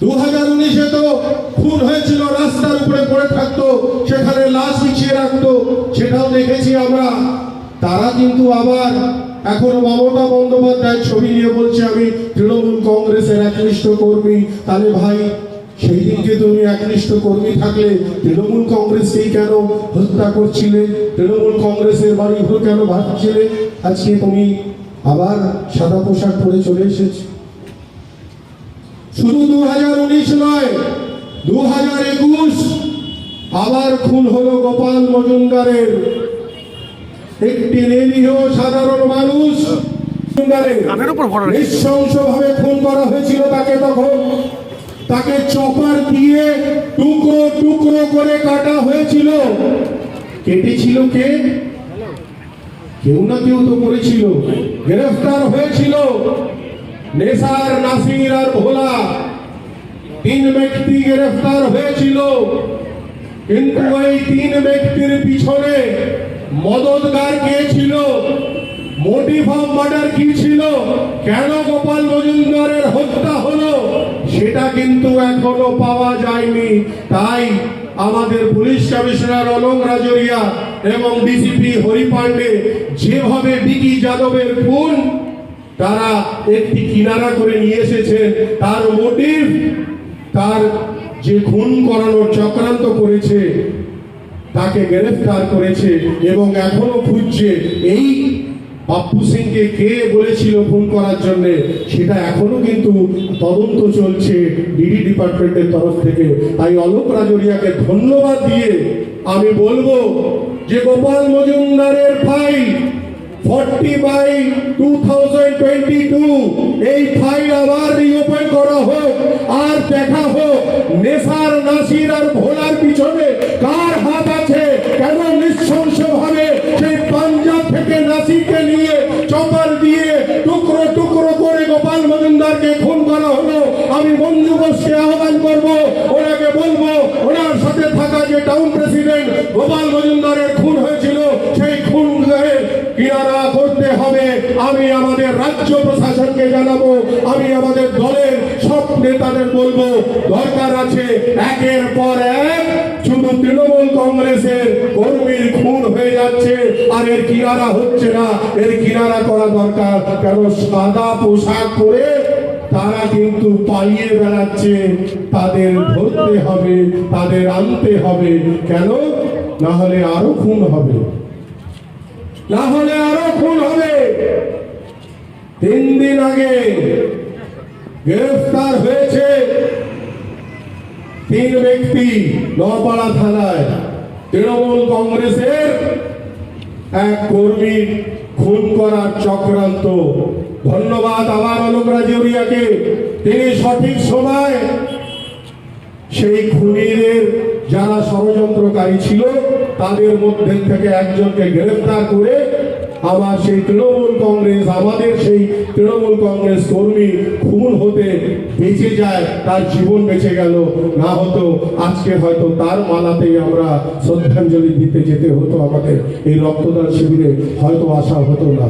দু হাজার উনিশে তো খুন হয়েছিল, রাস্তার উপরে পড়ে থাকতো, সেখানে লাশ বিছিয়ে রাখতো, সেটাও দেখেছি আমরা। তারা কিন্তু আবার এখন মমতা বন্দ্যোপাধ্যায় ছবি নিয়ে বলছে, আমি তৃণমূল কংগ্রেসের একনিষ্ঠ কর্মী। তাহলে ভাই, সেই দিনকে তুমি একনিষ্ঠ কর্মী থাকলে তৃণমূল কংগ্রেসকেই কেন হত্যা করছিলে তৃণমূল কংগ্রেসের বাড়িঘর কেন ভাবছিলে আজকে তুমি আবার সাদা পোশাক পরে চলে এসেছ। শুধু দু হাজার উনিশ নয় দু হাজার একুশ আবার খুন হলো গোপাল মজুমদারের। একটি নিরীহ সাধারণ মানুষ। নৃশংসভাবে খুন করা হয়েছিল তাকে তখন। তাকে চপার দিয়ে টুকরো টুকরো করে কাটা হয়েছিল। কেটেছিল কে? কেউ না কেউ তো করেছিল। গ্রেফতার হয়েছিল। নেসার নাসির আর ভোলা তিন ব্যক্তি গ্রেফতার হয়েছিল, কিন্তু ওই তিন ব্যক্তির পিছনে মদতগার কে ছিল? মোটিভ অফ মার্ডার কি ছিল? কেন গোপাল মজুমদারের হত্যা হলো? সেটা কিন্তু এখনও পাওয়া যায়নি। তাই আমাদের পুলিশ কমিশনার অলোক রাজরিয়া এবং ডিসিপি হরিপান্ডে যেভাবে ডিকি যাদবের খুন তারা একটি কিনারা করে নিয়ে এসেছেন। তার মোটিভ তার যে খুন করানোর চক্রান্ত করেছে, তাকে গ্রেফতার করেছে এবং এখনও খুঁজছে। এই বাপ্পু সিংকে কে বলেছিল খুন করার জন্য, সেটা এখনও কিন্তু তদন্ত চলছে ডিডি ডিপার্টমেন্টের তরফ থেকে। তাই অলোক রাজরিয়াকে ধন্যবাদ দিয়ে আমি বলব যে গোপাল মজুমদারের ফাইল এই ফাইল আবার রিওপেন করা হোক, আর দেখা হোক, নেশার, নাসির আর ভোলার পিছনে কার হাত আছে, কেন সেই পাঞ্জাব থেকে নাসিরকে নিয়ে চপার দিয়ে টুকরো টুকরো করে গোপাল মজুমদারকে খুন করা হলো? আমি বন্ধু বসকে আহ্বান করব, ওনাকে বলব, ওনার সাথে থাকা যে টাউন প্রেসিডেন্ট গোপাল মজুমদারের খুন হয়েছিল রাজ্য প্রশাসনকে জানাব, আমি আমাদের দলের সব নেতাদের বলব, দরকার আছে একের পর এক শুধু তৃণমূল কংগ্রেসের কর্মীর খুন হয়ে যাচ্ছে, আর এর কিনারা হচ্ছে না। এর কিনারা করা দরকার। কেন সাদা পোশাক পরে তারা কিন্তু পালিয়ে বেড়াচ্ছে। তাদের ধরতে হবে, তাদের আনতে হবে। কেন? না হলে আরও খুন হবে। না হলে আরও খুন হবে। তিন দিন আগে গ্রেফতার হয়েছে তিন ব্যক্তি নপাড়া থানায়। তৃণমূল কংগ্রেসের এক কর্মী খুন করার চক্রান্ত। ধন্যবাদ আবার অলোক রাজৌরিয়াকে তিনি সঠিক সময় সেই খুনিদের যারা ষড়যন্ত্রকারী ছিল, তাদের মধ্যে থেকে একজনকে গ্রেফতার করে আমার সেই তৃণমূল কংগ্রেস, আমাদের সেই তৃণমূল কংগ্রেস কর্মী খুন হতে বেঁচে যায়, তার জীবন বেঁচে গেল। না হতো, আজকে হয়তো তার মালাতেই আমরা শ্রদ্ধাঞ্জলি দিতে যেতে হতো আমাদের। এই রক্তদান শিবিরে হয়তো আসা হতো না।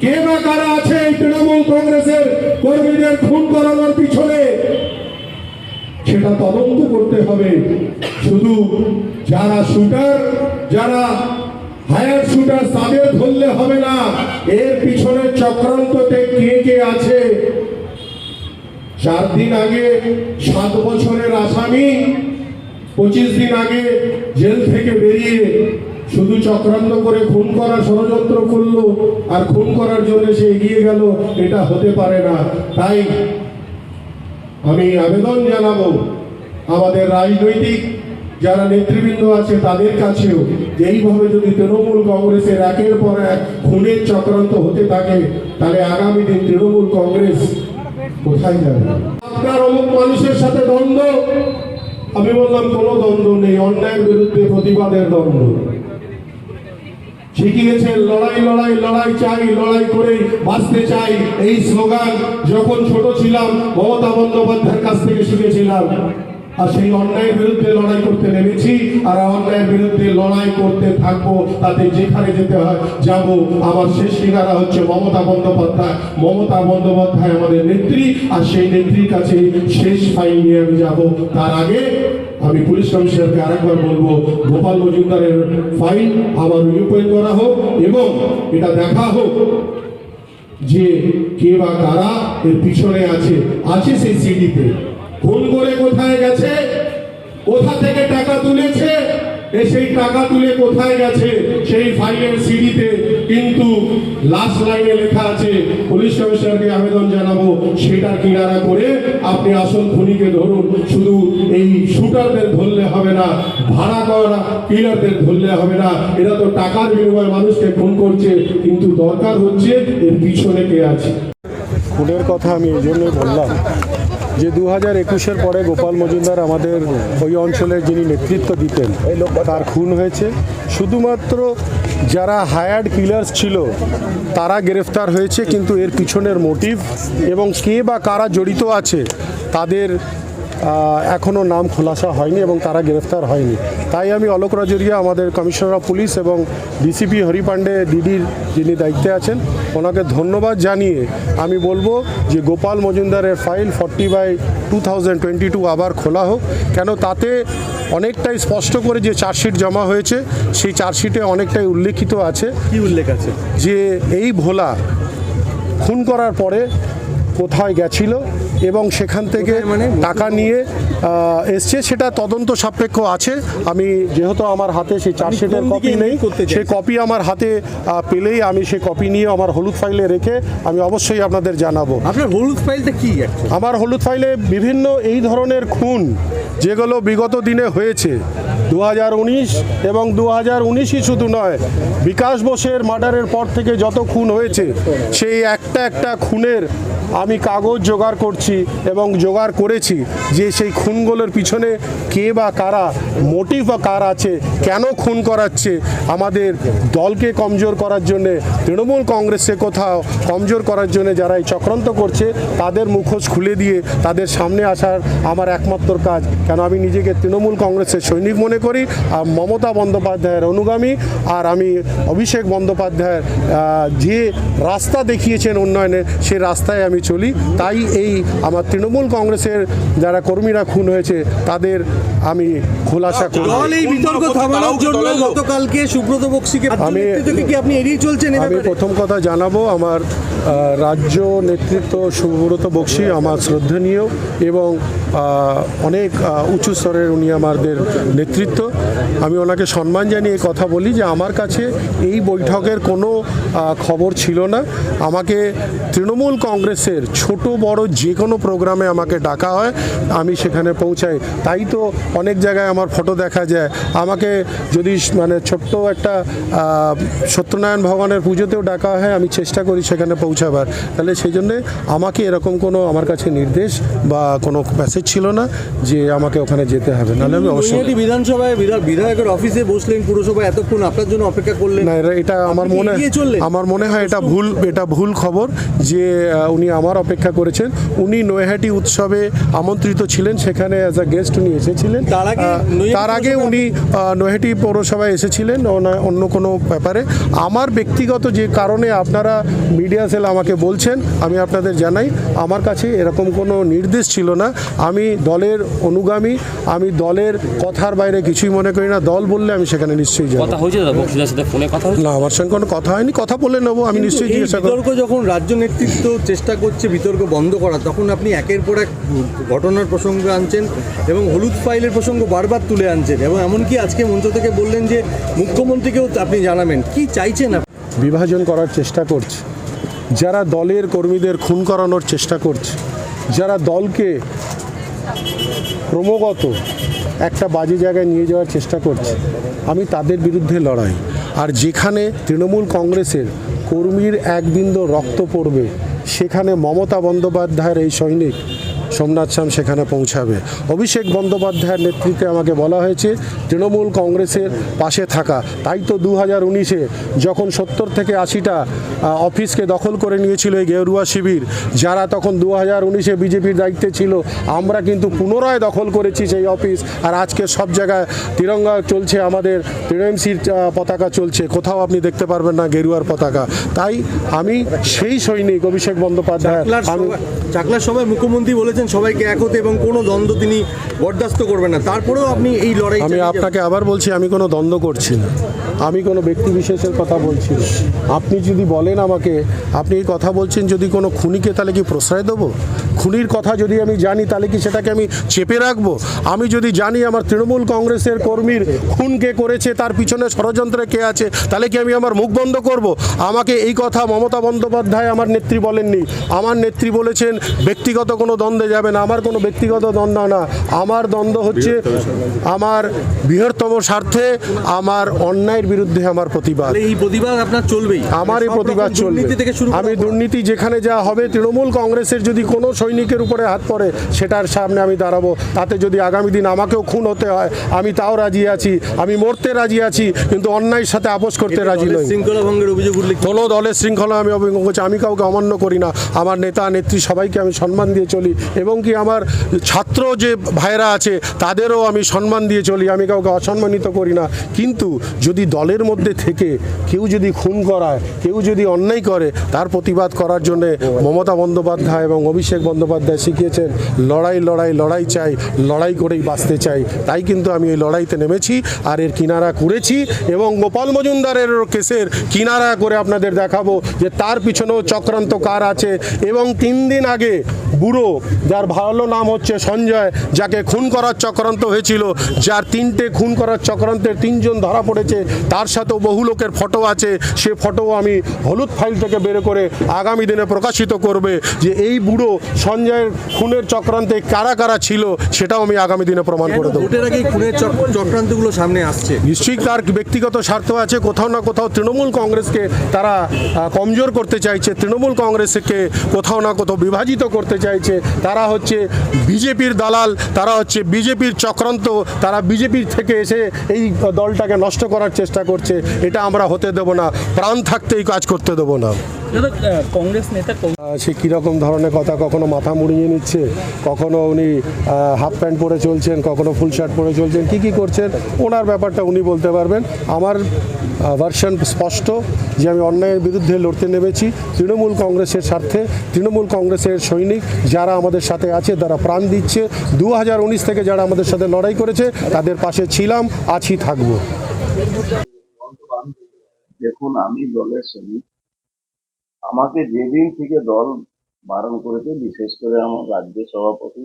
কে বা কারা আছে এই তৃণমূল কংগ্রেসের কর্মীদের খুন করানোর পিছনে? সেটা তদন্ত করতে হবে। শুধু যারা শুটার, যারা হায়ার শুটার তাদের ধরলে হবে না। এর পিছনে চক্রান্ততে কে কে আছে? চার দিন আগে, সাত বছরের আসামি, পঁচিশ দিন আগে জেল থেকে বেরিয়ে শুধু চক্রান্ত করে খুন করার ষড়যন্ত্র করল আর খুন করার জন্য সে এগিয়ে গেল, এটা হতে পারে না। তাই আমি আবেদন জানাব, আমাদের রাজনৈতিক যারা নেতৃবৃন্দ আছে তাদের কাছেও এইভাবে যদি তৃণমূল কংগ্রেসের একের পর এক খুনের চক্রান্ত হতে থাকে, তাহলে আগামী দিন তৃণমূল কংগ্রেস কোথায় যাবে? আপনার অমুক মানুষের সাথে দ্বন্দ্ব? আমি বললাম, কোনো দ্বন্দ্ব নেই, অন্যায়ের বিরুদ্ধে প্রতিবাদের দ্বন্দ্ব। শিখিয়েছেন, লড়াই লড়াই লড়াই চাই, লড়াই করে বাঁচতে চাই। এই স্লোগান, যখন ছোট ছিলাম, মমতা বন্দ্যোপাধ্যায়ের কাছ থেকে শিখেছিলাম। আর সেই অন্যায়ের বিরুদ্ধে লড়াই করতে নেমেছি, আর অন্যায়ের বিরুদ্ধে লড়াই করতে থাকব, তাতে যেখানে যেতে হয় যাব। আমার শেষ ঠিকানা হচ্ছে মমতা বন্দ্যোপাধ্যায়। মমতা বন্দ্যোপাধ্যায় আমাদের নেত্রী, আর সেই নেত্রীর কাছে শেষ ফাইল নিয়ে আমি যাব। তার আগে আমি পুলিশ কমিশনারকে আরেকবার বলব, গোপাল মজুমদারের ফাইল আবার রিওপেন করা হোক এবং এটা দেখা হোক যে কে বা কারা এর পিছনে আছে আছে সেই সিডিতে। খুন করে কোথায় গেছে? কোথা থেকে টাকা তুলেছে? সেই টাকা তুলে কোথায় গেছে? সেই ফাইলের সিডিতে কিন্তু লাস্ট লাইনে লেখা আছে, পুলিশ কমিশনারকে আবেদন জানাব, সেটা কিনারা করে আপনি আসল খুনিকে ধরুন। শুধু এই শুটারদের ধরলে হবে না, ভাড়া করা কিলারদের ধরলে হবে না। এরা তো টাকার বিনিময়ে মানুষকে খুন করছে, কিন্তু দরকার হচ্ছে এর পিছনে কে আছে? খুনের কথা আমি এই জন্যই বললাম যে দু হাজার একুশের পরে গোপাল মজুমদার আমাদের ওই অঞ্চলে যিনি নেতৃত্ব দিতেন, তার খুন হয়েছে। শুধুমাত্র যারা হায়ার্ড কিলার্স ছিল, তারা গ্রেফতার হয়েছে, কিন্তু এর পিছনের মোটিভ এবং কে বা কারা জড়িত আছে, তাদের এখনও নাম খোলাসা হয়নি এবং তারা গ্রেফতার হয়নি। তাই আমি অলোক রাজরিয়া আমাদের কমিশনার অফ পুলিশ এবং ডিসিপি হরিপাণ্ডে ডিডির যিনি দায়িত্বে আছেন ওনাকে ধন্যবাদ জানিয়ে আমি বলব যে গোপাল মজুমদারের file forty by two thousand twenty two আবার খোলা হোক কেন তাতে অনেকটাই স্পষ্ট করে যে চার্জশিট জমা হয়েছে সেই চার্জশিটে অনেকটাই উল্লেখিত আছে কি উল্লেখ আছে? যে এই ভোলা খুন করার পরে কোথায় গেছিল এবং সেখান থেকে মানে? টাকা নিয়ে এসছে সেটা তদন্ত সাপেক্ষ আছে আমি যেহেতু আমার হাতে সেই চার্জশিটের কপি নেই? সেই কপি আমার হাতে পেলেই আমি সেই কপি নিয়ে আমার হলুদ ফাইলে রেখে আমি অবশ্যই আপনাদের জানাব আপনার হলুদ ফাইলটা কি আমার হলুদ ফাইলে বিভিন্ন এই ধরনের খুন যেগুলো বিগত দিনে হয়েছে দু হাজার উনিশ এবং দু উনিশই শুধু নয়, বিকাশ বোসের মার্ডারের পর থেকে যত খুন হয়েছে, সেই একটা একটা খুনের আমি কাগজ জোগাড় করছি এবং জোগাড় করেছি যে সেই খুনগুলোর পিছনে কে বা কারা মোটিভ বা কার আছে, কেন খুন করাচ্ছে, আমাদের দলকে কমজোর করার জন্যে, তৃণমূল কংগ্রেসে কোথাও কমজোর করার জন্য যারা এই চক্রান্ত করছে, তাদের মুখোশ খুলে দিয়ে তাদের সামনে আসার আমার একমাত্র কাজ। কেন আমি নিজেকে তৃণমূল কংগ্রেসের সৈনিক মনে করি আর মমতা বন্দ্যোপাধ্যায়ের অনুগামী আর আমি অভিষেক বন্দ্যোপাধ্যায়ের যে রাস্তা দেখিয়েছেন উন্নয়নে সেই রাস্তায় আমি চলি। তাই এই আমার তৃণমূল কংগ্রেসের যারা কর্মীরা খুন হয়েছে তাদের আমি খোলাসা করি। আমি- নেতৃত্বকে কি আপনি এড়িয়ে চলছেন আমি প্রথম কথা জানাব আমার রাজ্য নেতৃত্ব সুব্রত বক্সি আমার শ্রদ্ধনীয় এবং আহ, অনেক উঁচু স্তরের উনি আমাদের নেতৃত্ব আমি ওনাকে সম্মান জানিয়ে এই কথা বলি যে আমার কাছে এই বৈঠকের কোনো খবর ছিল না। আমাকে তৃণমূল কংগ্রেসের ছোট বড় যে কোনো প্রোগ্রামে আমাকে ডাকা হয় আমি সেখানে পৌঁছাই। তাই তো অনেক জায়গায় আমার ফটো দেখা যায়। আমাকে যদি মানে ছোট্ট একটা সত্যনারায়ণ ভগবানের পুজোতেও ডাকা হয় আমি চেষ্টা করি সেখানে পৌঁছাবার। তাহলে সেই জন্যে আমাকে এরকম কোনো আমার কাছে নির্দেশ বা কোনো মেসেজ ছিল না যে আমাকে ওখানে যেতে হবে। নাহলে আমি অবশ্যই নৈহাটি বিধায়কের অফিসে বসলেন পুরসভা এতক্ষণ আপনার জন্য অপেক্ষা করলেন। না এটা আমার মনে আমার মনে হয় এটা ভুল এটা ভুল খবর যে উনি আমার অপেক্ষা করেছেন। উনি নৈহাটি উৎসবে আমন্ত্রিত ছিলেন সেখানে অ্যাজ আ গেস্ট উনি এসেছিলেন। তার আগে পৌরসভায়- উনি নৈহাটি পৌরসভায় এসেছিলেন অন্য কোনো ব্যাপারে। আমার ব্যক্তিগত যে কারণে আপনারা মিডিয়া সেল আমাকে বলছেন আমি আপনাদের জানাই আমার কাছে এরকম কোনো নির্দেশ ছিল না। আমি দলের অনুগামী আমি দলের কথার বাইরে কিছুই মনে করি না। দল বললে আমি সেখানে নিশ্চয়ই যাব। কথা হয়েছে দাদা বক্সিদার সাথে ফোনে কথা না আমার সঙ্গে কোনো কথা হয়নি কথা বলে নেব আমি নিশ্চয়ই জিজ্ঞাসা বিতর্ক যখন রাজ্য নেতৃত্ব চেষ্টা করছে বিতর্ক বন্ধ করা তখন আপনি একের পর এক ঘটনার প্রসঙ্গ আনছেন এবং হলুদ ফাইলের প্রসঙ্গ বারবার তুলে আনছেন এবং এমনকি আজকে মঞ্চ থেকে বললেন যে মুখ্যমন্ত্রীকেও আপনি জানাবেন। কি চাইছেন আপনি? বিভাজন করার চেষ্টা করছে। যারা দলের কর্মীদের খুন করানোর চেষ্টা করছে যারা দলকে ক্রমাগত একটা বাজে জায়গায় নিয়ে যাওয়ার চেষ্টা করছে। আমি তাদের বিরুদ্ধে লড়াই। আর যেখানে তৃণমূল কংগ্রেসের কর্মীর একবিন্দ রক্ত পড়বে, সেখানে মমতা বন্দ্যোপাধ্যায়ের এই সৈনিক সোমনাথ শ্যাম সেখানে পৌঁছাবে। অভিষেক বন্দ্যোপাধ্যায়ের নেতৃত্বে আমাকে বলা হয়েছে তৃণমূল কংগ্রেসের পাশে থাকা। তাই তো দু হাজার উনিশে যখন সত্তর থেকে আশিটা অফিসকে দখল করে নিয়েছিল এই গেরুয়া শিবির যারা তখন দু হাজার উনিশে বিজেপির দায়িত্বে ছিল আমরা কিন্তু পুনরায় দখল করেছি সেই অফিস। আর আজকে সব জায়গায় তিরঙ্গা চলছে আমাদের টিএমসির পতাকা চলছে। কোথাও আপনি দেখতে পারবেন না গেরুয়ার পতাকা। তাই আমি সেই সৈনিক অভিষেক বন্দ্যোপাধ্যায় চাকলার সভায় মুখ্যমন্ত্রী বলেছেন সবাইকে এক হতে এবং কোনো দ্বন্দ্ব তিনি বরদাস্ত করবেন না। তারপরেও আপনি এই লড়াই আমি আপনাকে আবার বলছি আমি কোনো দ্বন্দ্ব করছি না। আমি কোনো ব্যক্তি বিশেষের কথা বলছি আপনি যদি বলেন আমাকে আপনি এই কথা বলছেন যদি কোনো খুনিকে তাহলে কি প্রশ্রয় দেবো? খুনির কথা যদি আমি জানি তাহলে কি সেটাকে আমি চেপে রাখব? আমি যদি জানি আমার তৃণমূল কংগ্রেসের কর্মীর খুন কে করেছে তার পিছনে ষড়যন্ত্রে কে আছে তাহলে কি আমি আমার মুখ বন্ধ করব? আমাকে এই কথা মমতা বন্দ্যোপাধ্যায় আমার নেত্রী বলেননি। আমার নেত্রী বলেছেন ব্যক্তিগত কোনো দ্বন্দ্বে যাবে না। আমার কোনো ব্যক্তিগত দ্বন্দ্ব না। আমার দ্বন্দ্ব হচ্ছে আমার বৃহত্তম স্বার্থে আমার অন্যায়ের বিরুদ্ধে আমার প্রতিবাদ। এই প্রতিবাদ আপনার চলবেই। আমার এই প্রতিবাদ চলবে। আমি দুর্নীতি যেখানে যা হবে তৃণমূল কংগ্রেসের যদি কোনো সৈনিকের উপরে হাত পড়ে সেটার সামনে আমি দাঁড়াবো। তাতে যদি আগামী দিন আমাকেও খুন হতে হয় আমি তাও রাজি আছি। আমি মরতে রাজি আছি কিন্তু অন্যায়ের সাথে আপোষ করতে রাজি নই। শৃঙ্খলা ভঙ্গের অভিযোগ উঠলে কোনো দলের শৃঙ্খলা আমি অবজ্ঞ করছি আমি কাউকে অমান্য করি না। আমার নেতা নেত্রী সবাইকে আমি সম্মান দিয়ে চলি এবং কি আমার ছাত্র যে ভাইরা আছে তাদেরও আমি সম্মান দিয়ে চলি আমি কাউকে অসম্মানিত করি না। কিন্তু যদি দলের মধ্যে থেকে কেউ যদি খুন করায়, কেউ যদি অন্যায় করে, তার প্রতিবাদ করার জন্যে মমতা বন্দ্যোপাধ্যায় এবং অভিষেক বন্দ্যোপাধ্যায় শিখিয়েছেন, লড়াই লড়াই লড়াই চাই, লড়াই করেই বাঁচতে চাই। তাই কিন্তু আমি এই লড়াইতে নেমেছি আর এর কিনারা করেছি এবং গোপাল মজুমদারের কেসের কিনারা করে আপনাদের দেখাবো যে তার পিছনেও চক্রান্ত কার আছে এবং তিন দিন আগে বুড়ো যার ভালো নাম হচ্ছে সঞ্জয় যাকে খুন করার চক্রান্ত হয়েছিল যার তিনটে খুন করার চক্রান্তের তিনজন ধরা পড়েছে তার সাথেও বহু লোকের ফটো আছে সে ফটো আমি হলুদ ফাইল থেকে বের করে আগামী দিনে প্রকাশিত করবে যে এই বুড়ো সঞ্জয়ের খুনের চক্রান্তে কারা কারা ছিল সেটাও আমি আগামী দিনে প্রমাণ করে দেবো। খুনের চক্রান্তগুলো সামনে আসছে? নিশ্চয়ই তার ব্যক্তিগত স্বার্থ আছে কোথাও না কোথাও তৃণমূল কংগ্রেসকে তারা কমজোর করতে চাইছে তৃণমূল কংগ্রেসকে কোথাও না কোথাও বিভাজিত করতে চাইছে, তারা হচ্ছে বিজেপির দালাল, তারা হচ্ছে বিজেপির চক্রান্ত, তারা বিজেপির থেকে এসে এই দলটাকে নষ্ট করার চেষ্টা করছে, এটা আমরা হতে দেব না, প্রাণ থাকতেই কাজ করতে দেবো না। কংগ্রেস নেতা সে কীরকম ধরনের কথা? কখনো মাথা মুড়িয়ে নিচ্ছে? কখনো উনি হাফ প্যান্ট পরে চলছেন কখনো ফুল শার্ট পরে চলছেন কি কি করছেন? ওনার ব্যাপারটা উনি বলতে পারবেন। আমার ভার্সন স্পষ্ট যে আমি অন্যায়ের বিরুদ্ধে লড়তে নেমেছি। তৃণমূল কংগ্রেসের স্বার্থে তৃণমূল কংগ্রেসের সৈনিক যারা আমাদের সাথে আছে তারা প্রাণ দিচ্ছে। দু হাজার উনিশ থেকে যারা আমাদের সাথে লড়াই করেছে তাদের পাশে ছিলাম আছি থাকব। দেখুন আমি দলের সৈনিক। আমাকে যেদিন থেকে দল বারণ করেছে বিশেষ করে আমার রাজ্য সভাপতি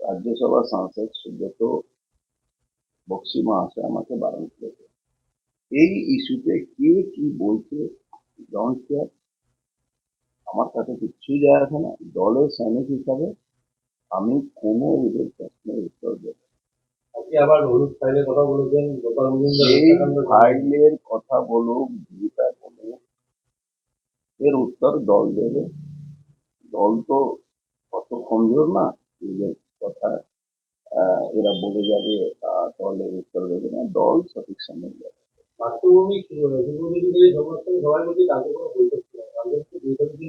রাজ্যসভা সাংসদ সুব্রত বক্সি মহাশয় আমাকে বারণ করেছে। এই ইস্যুতে কে কি বলছে ডোন্ট কেয়ার আমার কাছে কিচ্ছু যায় আসে না। দলের সৈনিক হিসাবে আমি কোনো এদের প্রশ্নের উত্তর দেব আবার হলুদ ফাইলের কথা বলেছেন ফাইলের কথা বলুক এর উত্তর দল দেবে। দল তো অত কমজোর না নিজের কথা এরা বলে যাবে দলের উত্তর দেবে না দল সঠিক সময়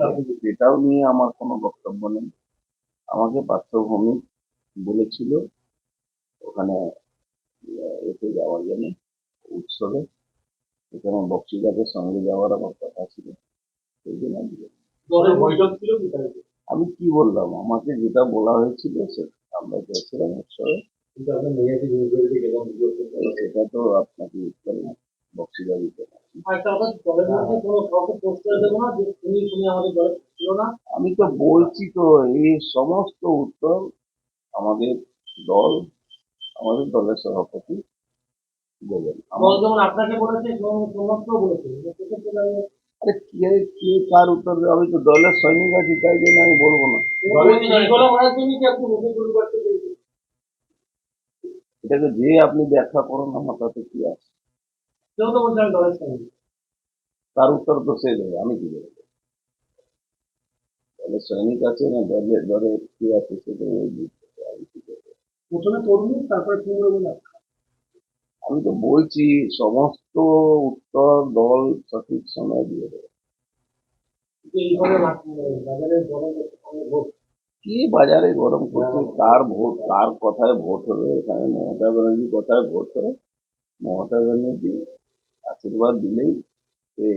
আপনি এটাও নিয়ে আমার কোনো বক্তব্য নেই। আমাকে পার্থভূমি বলেছিল ওখানে এতে যাওয়ার জন্য উৎসবে। এখানে বক্সিদাদের সঙ্গে যাওয়ার আমার কথা ছিল। সেই জন্য আমি কি বললাম? আমাকে যেটা বলা হয়েছিল সে আমরা গেছিলাম গেলাম সেটা তো আপনাকে বক্সিদা দিতে আমি তো বলছি তো এই সমস্ত উত্তর আমাদের দল আমাদের দলের সভাপতি বলেন। আমার- যেমন আপনাকে বলেছে সমস্ত বলেছে। আরে কে কে কার উত্তর দেবে? আমি তো দলের সৈনিক আছি তাই জন্য আমি বলব না। দলের শৃঙ্খলা করার জন্য কি আপনি মুখে গুলি করতে চেয়েছেন এটাকে যে আপনি ব্যাখ্যা করুন আমার তাতে কি আছে। কেউ তো বলছে আমি দলের সঙ্গে তার উত্তর তো সে দেবে আমি কি দেবো? তাহলে সৈনিক আছে না দলে দলে কি আছে সেটা? প্রথমে তরমুজ তারপরে বলে আমি তো বলছি, সমস্ত উত্তর দল সঠিক সময় দিয়ে দেবে। কি বাজারে গরম করছে? কার ভোট? কার কথায় ভোট হবে? এখানে মমতা ব্যানার্জির কথায় ভোট হবে। মমতা ব্যানার্জি আশীর্বাদ দিলেই সে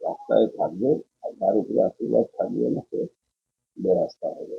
রাস্তায় থাকবে আর তার উপরে আশীর্বাদ থাকবে না সে বেরাস্তা হবে